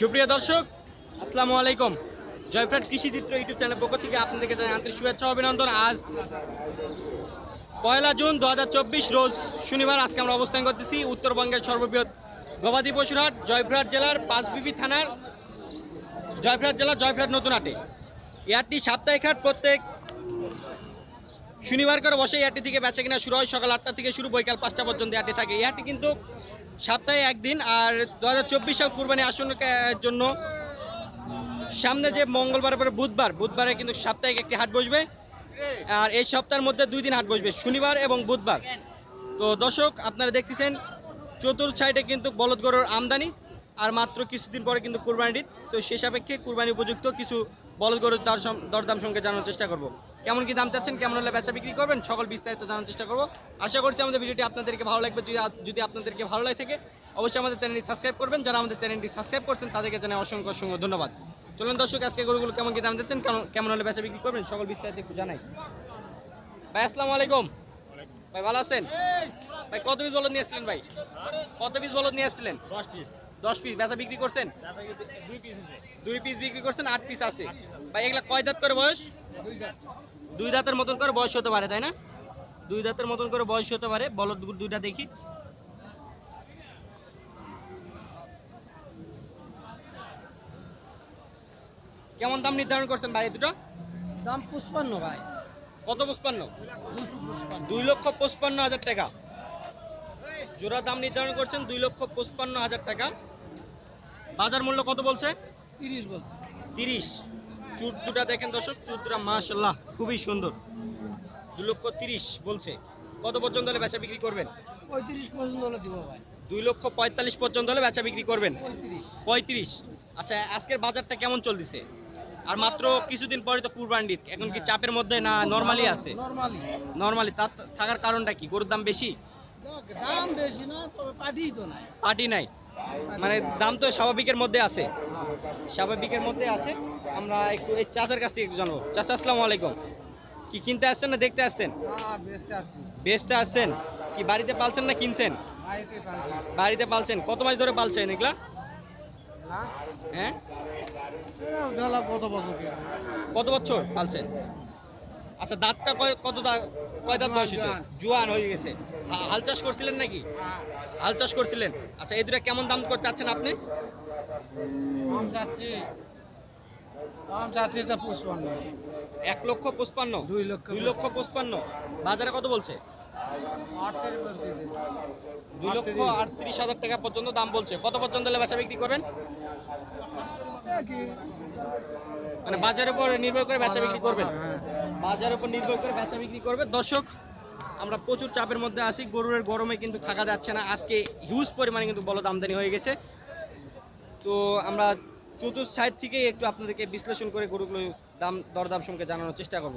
সুপ্রিয় দর্শক, আসসালামু আলাইকুম। জয়প্রাট কৃষি চিত্র ইউটিউব চ্যানেল পক্ষ থেকে আপনাদেরকে জানাই আন্তরিক শুভেচ্ছা অভিনন্দন। আজ পয়লা জুন দু হাজার চব্বিশ, রোজ শনিবার আজকে আমরা অবস্থান করতেছি উত্তরবঙ্গের সর্ববৃহৎ গবাদি পশুর হাট জয়পুরহাট জেলার পাঁচবিবি থানার জয়পুরহাট জেলার জয়পুরহাট নতুন এই হাটটি সাপ্তাহিক হাট, প্রত্যেক শনিবার করে বসে হাটটি থেকে বেচা কিনা শুরু হয়। সকাল আটটা থেকে শুরু, বৈকাল পাঁচটা পর্যন্ত হাটটি থাকে। হাটটি কিন্তু সপ্তাহে একদিন আর দু হাজার চব্বিশ সাল কুরবানি আসনের জন্য সামনে যে মঙ্গলবার, পরে বুধবার, বুধবারে কিন্তু সাপ্তাহিক একটি হাট বসবে। আর এই সপ্তাহের মধ্যে দুই দিন হাট বসবে, শনিবার এবং বুধবার। তো দর্শক, আপনারা দেখতেছেন চতুর্থ সাইডে কিন্তু বলদ গরুর আমদানি, আর মাত্র কিছুদিন পরে কিন্তু কুরবানি ঈদ। তো সে সাপেক্ষে কুরবানি উপযুক্ত কিছু বলদ গরুর দর দরদাম সঙ্গে জানার চেষ্টা করব। কেমন কি দাম চাচ্ছেন কেমন হলে বেচা বিক্রি করবেন সকল বিস্তারিত জানার চেষ্টা করব। আশা করছি আমাদের ভিডিওটি আপনাদেরকে ভালো লাগবে যদি যদি আপনাদেরকে ভালো লাগে থাকে অবশ্যই আমাদের চ্যানেলটি সাবস্ক্রাইব করবেন। যারা আমাদের চ্যানেলটি সাবস্ক্রাইব করছেন তাদেরকে জানাই অসংখ্য অসংখ্য ধন্যবাদ। চলুন দর্শক আজকে গরুগুলো কেমন কি দাম দিচ্ছেন কেমন- কেমন হলে বেচা বিক্রি করবেন সকল বিস্তারিত একটু জানাই। ভাই আসসালামু আলাইকুম। ভাই ভালো আছেন? ভাই কত পিস বলদ নিয়ে আসছিলেন ভাই? কত পিস বলদ নিয়ে আসছিলেন? দশ পিস। দশ পিস বেচা বিক্রি করছেন? দুই পিস বিক্রি করছেন আট পিস আছে। ভাই এগুলা কয় দাঁত করে বয়স? দুই দাঁত দুই দাঁতের মতন করে বয়স হতে পারে তাই না? দুই দাঁতের মতন করে বয়স হতে পারে। বলদ দুইটা দেখি। কেমন দাম নির্ধারণ করছেন ভাই দুটো? দাম পুষ্পান্ন ভাই। কত পঁচপান্ন? পুষ্পান্ন দুই লক্ষ পঁচপান্ন হাজার টাকা। জোড়া দাম নির্ধারণ করছেন দুই লক্ষ পঁচপান্ন হাজার টাকা। বাজার মূল্য কত বলছে? তিরিশ বলছে। তিরিশ। চুট দুটা দেখেন দর্শক চুট দুটা মাশাল্লাহ খুবই সুন্দর। দু লক্ষ তিরিশ বলছে। কত পর্যন্ত হলে বেচা বিক্রি করবেন? পঁয়ত্রিশ পর্যন্ত হলে দিব ভাই। দুই লক্ষ পঁয়তাল্লিশ পর্যন্ত হলে বেচা বিক্রি করবেন? পঁয়ত্রিশ। আচ্ছা আজকের বাজারটা কেমন চলতেছে? আর মাত্র কিছুদিন পরে তো কুরবান ঈদ। এখন কি চাপের মধ্যে না নর্মালি আছে? নর্মালি। নর্মালি। তার থাকার কারণটা কি? গরুর দাম বেশি? দাম বেশি না তবে পাঠিই তো নাই। পার্টি নাই। মানে দাম তো স্বাভাবিকের মধ্যে আছে। স্বাভাবিকের মধ্যে আছে। আমরা একটু এই চাচার কাছ থেকে একটু জানব। চাচা আসসালামু আলাইকুম। কি কিনতে আসছেন না দেখতে আসছেন? হ্যাঁ বেচতে আসছেন। কি বাড়িতে পালছেন না কিনছেন? বাড়িতে পালছেন। কত মাস ধরে পালছেন এগুলা? হ্যাঁ? কত বছর কত বছর পালছেন? আচ্ছা দাঁতটা কয় কত দাঁত কয় দাঁত বয়স হয়েছে? জোয়ান। জোয়ান হয়ে গেছে। হাল চাষ করছিলেন নাকি? হাল চাষ করছিলেন। আচ্ছা এই দুটা কেমন দাম করে চাচ্ছেন আপনি? এক লক্ষ পঁচপান্ন? দুই লক্ষ দুই লক্ষ পঁচপান্ন। বাজারে কত বলছে? দুই লক্ষ আটত্রিশ। হাজার টাকা পর্যন্ত দাম বলছে। কত পর্যন্ত হলে বেচা বিক্রি করবেন মানে বাজারের উপর নির্ভর করে বেচা বিক্রি করবেন? হ্যাঁ। বাজারের উপর নির্ভর করে বেচা বিক্রি করবে দর্শক আমরা প্রচুর চাপের মধ্যে আছি, গরুরের গরমে কিন্তু থাকা যাচ্ছে না। আজকে হিউজ পরিমাণে কিন্তু বলদ আমদানি হয়ে গেছে। তো আমরা চতুর্থ সাইড থেকে একটু আপনাদেরকে বিশ্লেষণ করে গরুগুলো দাম, দরদাম সঙ্গে জানানোর চেষ্টা করব।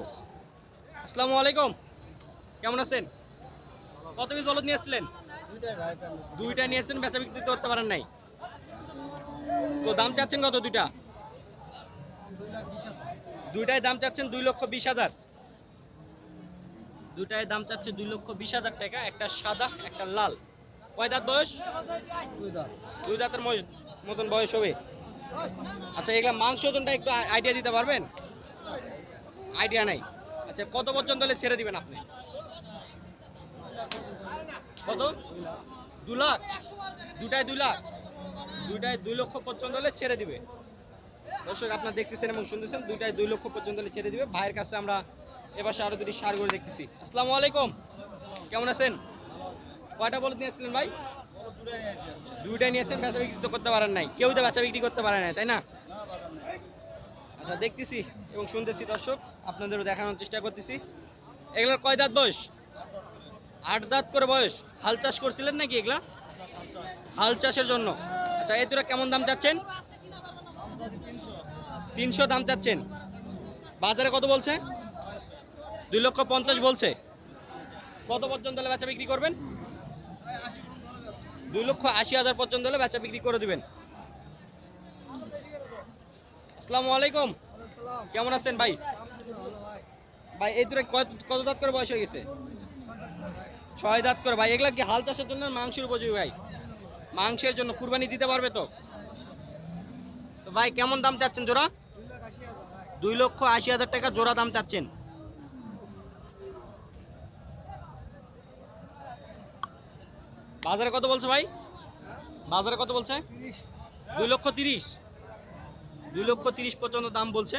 আসসালামু আলাইকুম। কেমন আছেন? কত পিস বলদ নিয়ে আসছিলেন দুইটাই ভাই দুইটা নিয়েছেন, বেচা বিক্রি করতে পারেন নাই। তো দাম চাচ্ছেন কত দুইটা? দুইটাই দাম চাচ্ছেন দুই লক্ষ বিশ হাজার। দুইটাই দাম চাচ্ছে দুই লক্ষ বিশ হাজার টাকা একটা সাদা একটা লাল। কয় দাঁত বয়স? দুই দাঁত। দুই দাঁতের মতন বয়স হবে। আচ্ছা এগুলা মাংস ওজনটা একটু আইডিয়া দিতে পারবেন? আইডিয়া নাই। আচ্ছা কত পর্যন্ত হলে ছেড়ে দিবেন আপনি? কত? দু লাখ। দুটায় দুই লাখ। দুইটাই দুই লক্ষ পর্যন্ত হলে ছেড়ে দিবে। দর্শক আপনার দেখতেছেন এবং শুনতেছেন দুইটাই দুই লক্ষ পর্যন্ত হলে ছেড়ে দিবে। ভাইয়ের কাছে আমরা এবার আরও দুটি সার করে দেখতেছি। আসসালামু আলাইকুম। কেমন আছেন? কয়টা বলে নিয়েছিলেন ভাই? দুইটাই নিয়েছেন বেচা বিক্রি তো করতে পারেন নাই। কেউ তো বেচা বিক্রি করতে পারে না তাই না? আচ্ছা দেখতেছি এবং শুনতেছি দর্শক, আপনাদেরও দেখানোর চেষ্টা করতেছি। এগুলোর কয় দাঁত বয়স? আট দাঁত করে বয়স। হাল চাষ করছিলেন নাকি এগুলা? হাল চাষের জন্য। আচ্ছা এই দুটো কেমন দাম চাচ্ছেন? তিনশো দাম চাচ্ছেন। বাজারে কত বলছে? দুই লক্ষ পঞ্চাশ বলছে। কত পর্যন্ত হলে বেচা বিক্রি করবেন? দুই লক্ষ আশি হাজার পর্যন্ত হলে বেচা বিক্রি করে দিবেন। আসসালামু আলাইকুম। কেমন আছেন ভাই? ভাই, এই দূরে কত দাঁত করে বয়স হয়ে গেছে? ছয় দাঁত করে। ভাই, এগুলা কি হাল চাষের জন্য মাংসের উপযোগী ভাই? মাংসের জন্য কুরবানি দিতে পারবে তো? তো ভাই, কেমন দাম চাচ্ছেন জোড়া? দুই লক্ষ আশি হাজার টাকা জোড়া দাম চাচ্ছেন। বাজারে কত বলছে ভাই? বাজারে কত বলছে? দুই লক্ষ তিরিশ। দুই লক্ষ তিরিশ পর্যন্ত দাম বলছে।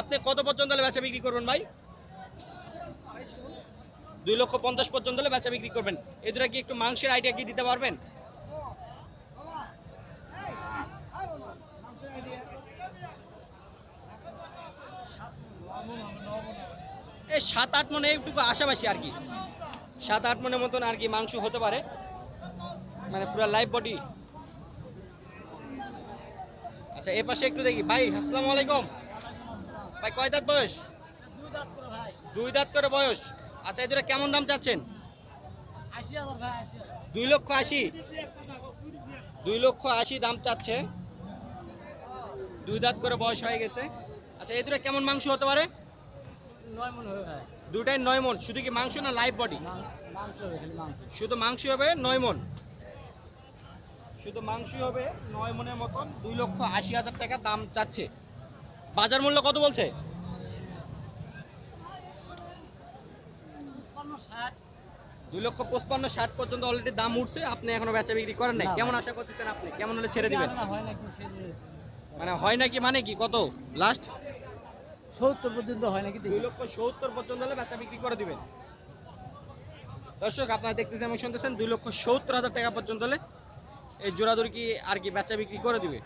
আপনি কত পর্যন্ত হলে বেচা বিক্রি করবেন ভাই? দুই লক্ষ পঞ্চাশ পর্যন্ত হলে বেচা বিক্রি করবেন। এই দুটা কি একটু মাংসের আইডিয়া কি দিতে পারবেন? এই সাত আট মনে একটু আশাবাসী আর কি। সাত আট মনের মতন আর কি মাংস হতে পারে। মানে পুরো লাইভ বডি আচ্ছা এ পাশে একটু দেখি। ভাই আসসালামু আলাইকুম। ভাই কয় দাঁত বয়স? দুই দাঁত করে বয়স। আচ্ছা এই দুটো কেমন দাম চাচ্ছেন? দুই লক্ষ আশি। দুই লক্ষ আশি দাম চাচ্ছে। দুই দাঁত করে বয়স হয়ে গেছে। আচ্ছা এই দুটো কেমন মাংস হতে পারে? নয় মনে হয় দুটাই নয় মন। শুধু কি মাংস না লাইভ বডি শুধু মাংস হবে নয় মন। শুধু মাংস হবে নয় মনের মতন দুই লক্ষ আশি হাজার টাকা দাম চাচ্ছে। বাজার মূল্য কত বলছে? দুই লক্ষ পঁচপান্ন ষাট পর্যন্ত অলরেডি দাম উঠছে। আপনি এখনও বেচা বিক্রি করেন নাই। কেমন আশা করতেছেন আপনি? কেমন হলে ছেড়ে দিবেন? মানে হয় নাকি মানে কি? কত? লাস্ট সত্তর পর্যন্ত হয় নাকি দুই লক্ষ সত্তর পর্যন্ত হলে বেচা বিক্রি করে দিবেন। দর্শক, আপনারা দেখতেছেন এবং শুনতেছেন, দুই লক্ষ সত্তর হাজার টাকা পর্যন্ত হলে এই জোড়াদুরি কি আর কি বেচা বিক্রি করে দিবে?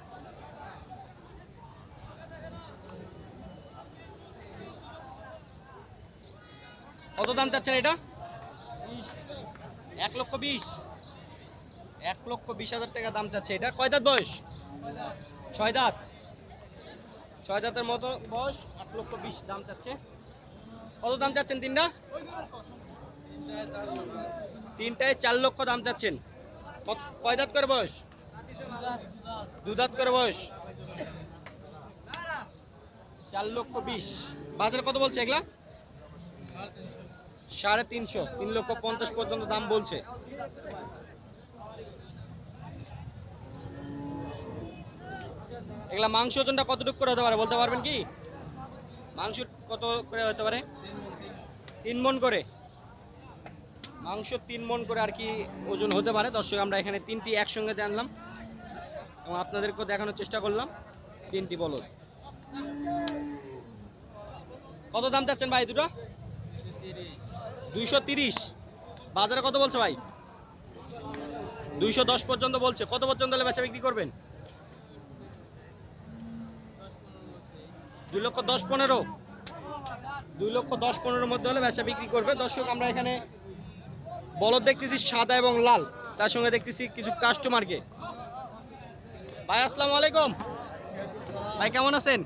কত দাম চাচ্ছেন এটা? এক লক্ষ বিশ। এক লক্ষ বিশ হাজার টাকা দাম চাচ্ছে এটা। কয় দাঁত বয়স? ছয় দাঁত। ছয় দাঁতের মতো বয়স আট লক্ষ বিশ দাম চাচ্ছে। কত দাম চাচ্ছেন তিনটা? তিনটায় চার লক্ষ দাম চাচ্ছেন। কয় দাঁত করে বয়স? দু দাঁত করে বয়স। চার লক্ষ বিশ। বাজারে কত বলছে এগুলা? সাড়ে তিনশো। তিন লক্ষ পঞ্চাশ পর্যন্ত দাম বলছে। এগুলা মাংস ওজনটা কতটুকু করে হতে পারে বলতে পারবেন কি? মাংস কত করে হতে পারে? তিন মন করে। মাংস তিন মন করে আর কি ওজন হতে পারে। দর্শক, আমরা এখানে তিনটি একসঙ্গে আনলাম এবং আপনাদেরকেও দেখানোর চেষ্টা করলাম। তিনটি বলদ। কত দাম চাচ্ছেন ভাই দুটো? দুইশো তিরিশ। বাজারে কত বলছে ভাই? দুইশো দশ পর্যন্ত বলছে। কত পর্যন্ত বেচা বিক্রি করবেন? দুই লক্ষ দশ পনেরো। দুই লক্ষ দশ পনেরোর মধ্যে হলে বেচা বিক্রি করবে। দর্শক আমরা এখানে বলদ দেখতেছি সাদা এবং লাল। তার সঙ্গে দেখতেছি কিছু কাস্টমারকে ভাই আসসালামু আলাইকুম। ভাই কেমন আছেন?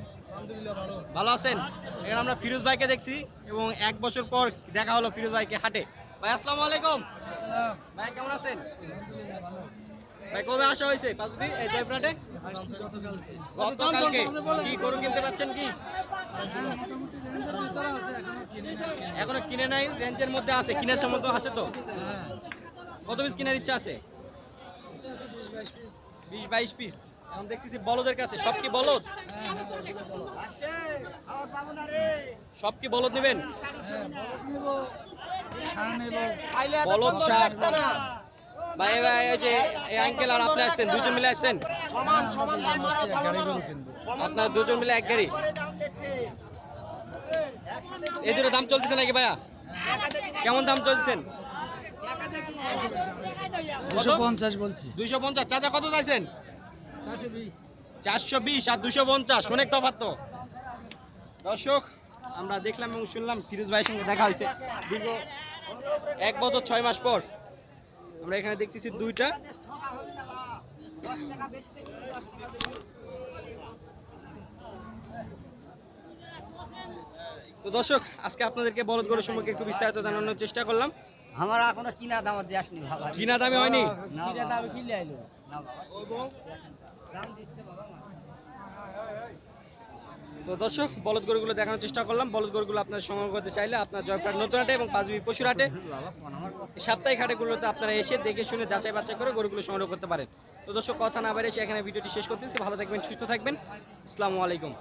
ভালো আছেন? এখানে আমরা ফিরোজ ভাইকে দেখছি এবং এক বছর পর দেখা হলো ফিরোজ ভাইকে হাটে। ভাই আসসালামু আলাইকুম। ভাই কেমন আছেন? ভাই কবে আসা হয়েছে? পাঁচবি? এই জয়পুরহাটে? গতকালকে। কি গরু কিনতে পাচ্ছেন কি? এখনও কিনে নাই রেঞ্জের মধ্যে আছে কিনার সম্মত আছে তো। কত পিস কেনার ইচ্ছা আছে? বিশ বাইশ পিস এখন দেখতেছি বলদের কাছে। সব কি বলদ? সব কি বলদ নেবেন? বলদ শাক। ভাই ভাই এই যে এই আঙ্কেল আর আপনি আসছেন দুজন মিলে আসছেন? আপনার দুজন মিলে এক গাড়ি? এই দুটো দাম চলতেছে নাকি ভাইয়া? কেমন দাম চলছেন দুশো পঞ্চাশ বলছি। দুইশো পঞ্চাশ। চাচা কত চাইছেন? চারশো বিশ আর দুশো পঞ্চাশ। অনেক তফাৎ তো। দর্শক আমরা দেখলাম এবং শুনলাম ফিরোজ ভাইয়ের সঙ্গে দেখা হয়েছে। দীর্ঘ এক বছর ছয় মাস পর। আমরা এখানে দেখতেছি দুইটা। তো দর্শক আজকে আপনাদেরকে বলদ গরু সম্পর্কে একটু বিস্তারিত জানানোর চেষ্টা করলাম। আমার এখনও কিনা দাম দিয়ে আসনি কিনা দামে হয়নি? না কিনে বাবা। দামে কিনলে আইলো। না তো দর্শক, বলদ গরুগুলো দেখানোর চেষ্টা করলাম। বলদ গরুগুলো আপনার সংগ্রহ করতে চাইলে আপনার জয়পুরহাট নতুন হাটে এবং পাঁচবি পশুরহাটে বাবা কোন সাপ্তাহিক হাটেগুলোতে আপনারা এসে দেখে শুনে যাচাই বাছাই করে গরুগুলো সংগ্রহ করতে পারেন। তো দর্শক, কথা না বেড়েছে এখানে ভিডিওটি শেষ করতেছি। ভালো থাকবেন, সুস্থ থাকবেন। আসসালামু আলাইকুম।